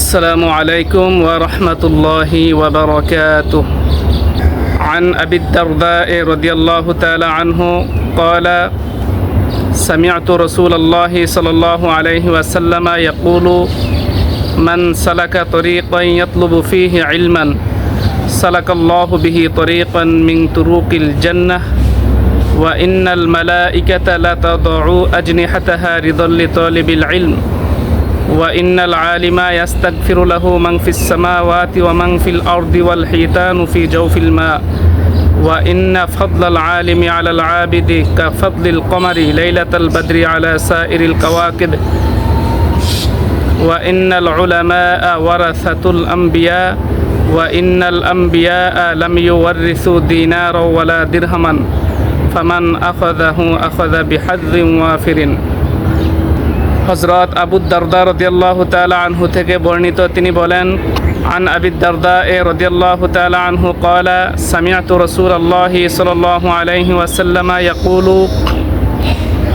السلام عليكم ورحمة الله وبركاته. عن أبي الدرداء رضي الله تعالى عنه قال سمعت رسول الله صلى الله عليه وسلم يقول من سلك طريقا يطلب فيه علما سلك الله به طريقا من طرق الجنة وإن الملائكة لتضع أجنحتها رضا لطالب العلم. وإن العالم يستغفر له من في السماوات ومن في الأرض والحيتان في جوف الماء. وإن فضل العالم على العابد كفضل القمر ليلة البدر على سائر الكواكب. وإن العلماء ورثة الأنبياء. وإن الأنبياء لم يورثوا دينارا ولا درهما. فمن أخذه أخذ بحظ وافر. হজরত আবু দারদা রদিয়াল্লাহ তালা আনহু থেকে বর্ণিত তিনি বলেন عن أبي الدرداء رضي الله تعالى عنه قال سمعت رسول الله صلى الله عليه وسلم يقول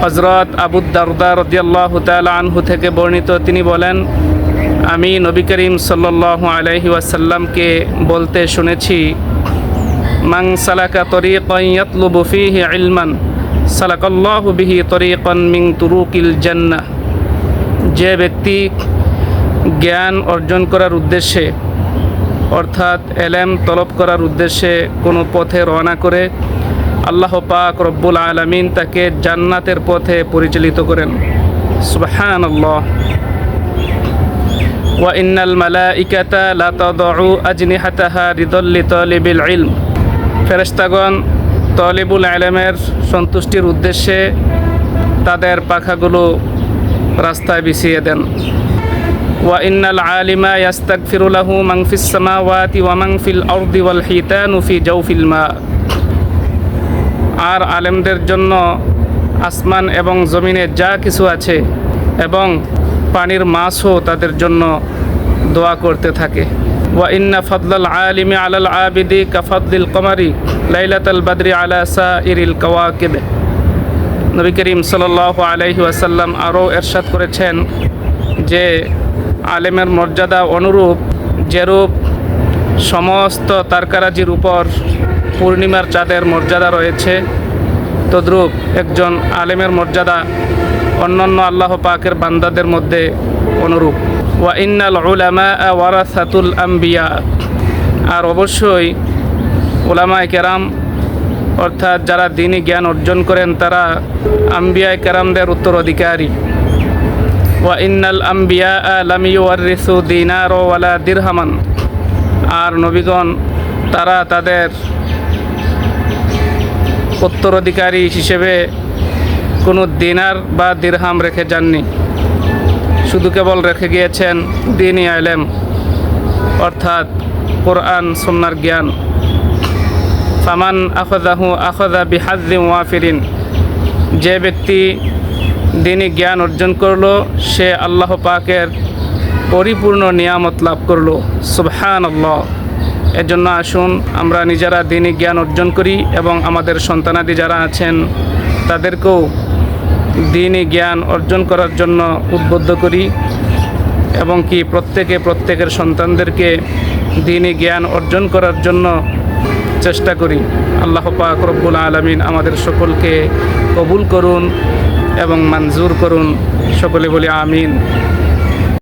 হজরত আবু দারদা রদিয়াল্লাহ তালা আনহু থেকে বর্ণিত তিনি বলেন আমি নবী করিম সাল্লাহ আলহি ওয়াসাল্লামকে বলতে শুনেছি মাং সালাকা তরিকান ইয়াতলুবু ফীহি ইলমান সালাকাল্লাহু বিহি তরিকান মিন তুরুকিল জান্নাহ যে ব্যক্তি জ্ঞান অর্জন করার উদ্দেশ্যে অর্থাৎ এলেম তলব করার উদ্দেশ্যে কোনো পথে রওনা করে আল্লাহ পাক রব্বুল আলমিন তাকে জান্নাতের পথে পরিচালিত করেন সুবহান আল্লাহ وإن الملائكة لا تضع أجنحتها رضا لطالب العلم ফেরেশতাগণ তলিবুল আলমের সন্তুষ্টির উদ্দেশ্যে তাদের পাখাগুলো রাস্তায় বিছিয়ে দেন وإن العالم يستغفر له من في السماوات ومن في الأرض والحيتان في جوف الماء আর আলেমদের জন্য আসমান এবং জমিনে যা কিছু আছে এবং পানির মাছও তাদের জন্য দোয়া করতে থাকে ওয়া ইন্না ফদলাল আলিমি আলাল আবিদি কাফাদ্দিল কমারি লাইলাতাল বাদরি আলা সাইরিল কাওয়াকিব নবী করিম সাল্লাল্লাহু আলাইহি ওয়াসাল্লাম আরও এরশাদ করেছেন যে আলেমের মর্যাদা অনুরূপ, যেরূপ সমস্ত তারকারাজির উপর পূর্ণিমার চাঁদের মর্যাদা রয়েছে, তদ্রূপ একজন আলেমের মর্যাদা অন্যান্য আল্লাহ পাকের বান্দাদের মধ্যে অনুরূপ। ওয়া ইন্নাল উলামা ওয়ারাসাতুল আম্বিয়া। আর অবশ্যই ওলামায় কেরাম অর্থাৎ যারা দিনী জ্ঞান অর্জন করেন, তারা আম্বিয়ায় কেরামদের উত্তরাধিকারী। ওয়া ইন্নাল আম্বিয়া লাম ইউয়ারিসু দিনার ওয়ালা দিরহামান। আর নবীগণ, তারা তাদের উত্তরাধিকারী হিসেবে কোনো দিনার বা দিরহাম রেখে যাননি। শুধু কেবল রেখে গিয়েছেন দিনই আলেম, অর্থাৎ কোরআন সন্ন্যার জ্ঞান। ফামান আখদাহু আখদা বিহাদ্দিম ওয়াফিরিন। যে ব্যক্তি দিনই জ্ঞান অর্জন করল, সে আল্লাহ পাকের পরিপূর্ণ নিয়ামত লাভ করল। সুবহান আল্লাহ এর জন্য আসুন আমরা নিজেরা দিনই জ্ঞান অর্জন করি এবং আমাদের সন্তানাদি যারা আছেন, তাদেরকেও দিনই জ্ঞান অর্জন করার জন্য উদ্বুদ্ধ করি এবং কি প্রত্যেকে প্রত্যেকের সন্তানদেরকে দিনই জ্ঞান অর্জন করার জন্য চেষ্টা করি। আল্লাহ পাক রব্বুল আলমিন আমাদের সকলকে কবুল করুন এবং মঞ্জুর করুন। সকলে বলি আমিন।